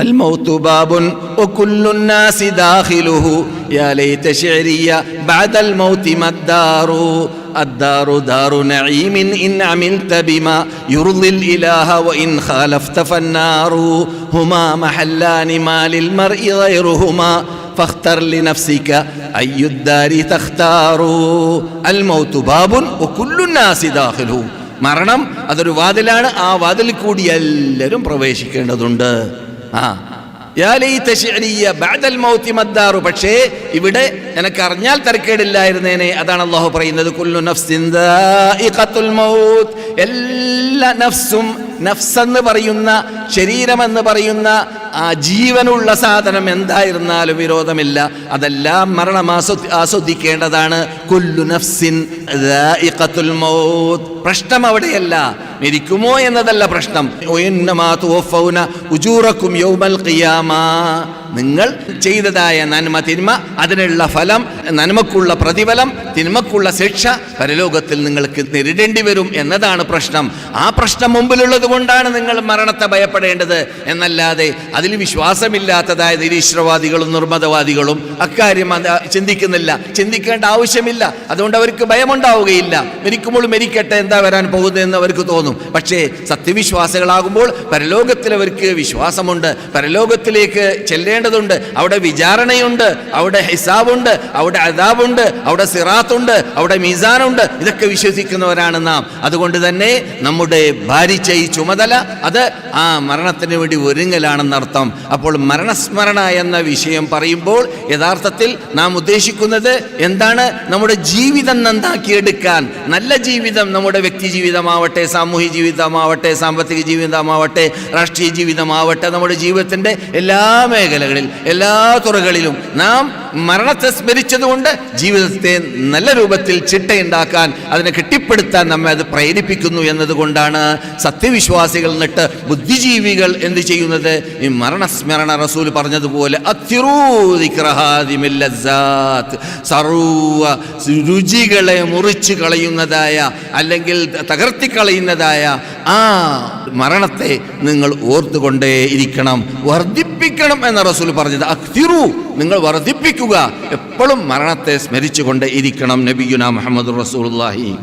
الموت باب وكل الناس داخله يا ليت شعري بعد الموت ما الدار الدار دار نعيم إن عملت بما يرضي الإله وإن خالفت فالنار هما محلان ما للمرء غيرهما فاختر لنفسك أي الدار تختار الموت باب وكل الناس داخله മരണം അതൊരു വാതിലാണ് ആ വാതിലിൽ കൂടി എല്ലാവരും പ്രവേശിക്കേണ്ടതുണ്ട് ആ. പക്ഷേ ഇവിടെ നിനക്ക് അറിഞ്ഞാൽ തരക്കേടില്ലായിരുന്നേനെ. അതാണ് അള്ളാഹു പറയുന്നത്. കുല്ലു എല്ലാ നഫ്സും നഫ്സ് എന്ന് പറയുന്ന ശരീരമെന്ന് പറയുന്ന ആ ജീവനുള്ള സാധനം എന്തായിരുന്നാലും വിരോധമില്ല. അതെല്ലാം മരണം ആസ്വദി ആസ്വദിക്കേണ്ടതാണ്. കുല്ലു നഫ്സിൻ മൗത്ത്. പ്രശ്നം അവിടെയല്ല. മരിക്കുമോ എന്നതല്ല പ്രശ്നം. യൗമൽ നിങ്ങൾ ചെയ്തതായ നന്മ തിന്മ അതിനുള്ള ഫലം നന്മക്കുള്ള പ്രതിഫലം തിന്മക്കുള്ള ശിക്ഷ പരലോകത്തിൽ നിങ്ങൾക്ക് നേരിടേണ്ടി വരും എന്നതാണ് പ്രശ്നം. ആ പ്രശ്നം മുമ്പിലുള്ളത് കൊണ്ടാണ് നിങ്ങൾ മരണത്തെ ഭയപ്പെടേണ്ടത്. എന്നല്ലാതെ അതിൽ വിശ്വാസമില്ലാത്തതായ നിരീശ്വരവാദികളും നിർമ്മതവാദികളും അക്കാര്യം ചിന്തിക്കുന്നില്ല. ചിന്തിക്കേണ്ട ആവശ്യമില്ല. അതുകൊണ്ട് അവർക്ക് ഭയമുണ്ടാവുകയില്ല. മരിക്കുമ്പോൾ മരിക്കട്ടെ എന്താ വരാൻ പോകുന്നതെന്ന് അവർക്ക് തോന്നും. പക്ഷേ സത്യവിശ്വാസികളാകുമ്പോൾ പരലോകത്തിൽ അവർക്ക് വിശ്വാസമുണ്ട്. പരലോകത്തിലേക്ക് ചെല്ലേണ്ടതുണ്ട്. അവിടെ വിചാരണയുണ്ട്. അവിടെ ഹിസാബുണ്ട്. അവിടെ അതാബുണ്ട് അവിടെ സിറാത്തുണ്ട്. അവിടെ മീസാനുണ്ട്. ഇതൊക്കെ വിശ്വസിക്കുന്നവരാണ് നാം. അതുകൊണ്ട് തന്നെ നമ്മുടെ ഭാരിച്ച ഈ ചുമതല അത് ആ മരണത്തിന് വേണ്ടി ഒരുങ്ങലാണെന്നർത്ഥം അപ്പോൾ മരണസ്മരണ എന്ന വിഷയം പറയുമ്പോൾ യഥാർത്ഥത്തിൽ നാം ഉദ്ദേശിക്കുന്നത് എന്താണ്? നമ്മുടെ ജീവിതം നന്നാക്കിയെടുക്കാൻ. നല്ല ജീവിതം നമ്മുടെ വ്യക്തി ജീവിതമാവട്ടെ സാമൂഹ്യ ജീവിതമാവട്ടെ സാമ്പത്തിക ജീവിതമാവട്ടെ രാഷ്ട്രീയ ജീവിതമാവട്ടെ നമ്മുടെ ജീവിതത്തിന്റെ എല്ലാ മേഖലകളിൽ എല്ലാ തുറകളിലും നാം മരണത്തെ സ്മരിച്ചതുകൊണ്ട് ജീവിതത്തെ നല്ല രൂപത്തിൽ ചിട്ടയുണ്ടാക്കാൻ അതിനെ കെട്ടിപ്പടുത്താൻ നമ്മെ അത് പ്രേരിപ്പിക്കുന്നു എന്നതുകൊണ്ടാണ് സത്യവിശ്വാസികൾ എന്നിട്ട് ബുദ്ധിജീവികൾ എന്ത് ചെയ്യുന്നത്? ഈ മരണസ്മരണ റസൂൽ പറഞ്ഞതുപോലെ സർവ രുചികളെ മുറിച്ചു കളയുന്നതായ അല്ലെങ്കിൽ തകർത്തി കളയുന്നതായ ആ മരണത്തെ നിങ്ങൾ ഓർത്തുകൊണ്ടേ ഇരിക്കണം വർദ്ധിപ്പിക്കണം എന്ന റസൂൽ പറഞ്ഞത്. അക്തിറു നിങ്ങൾ വർദ്ധിപ്പിക്കുക. എപ്പോഴും മരണത്തെ സ്മരിച്ചുകൊണ്ട് ഇരിക്കണം നബിയുന മുഹമ്മദ് റസൂലുള്ളാഹി.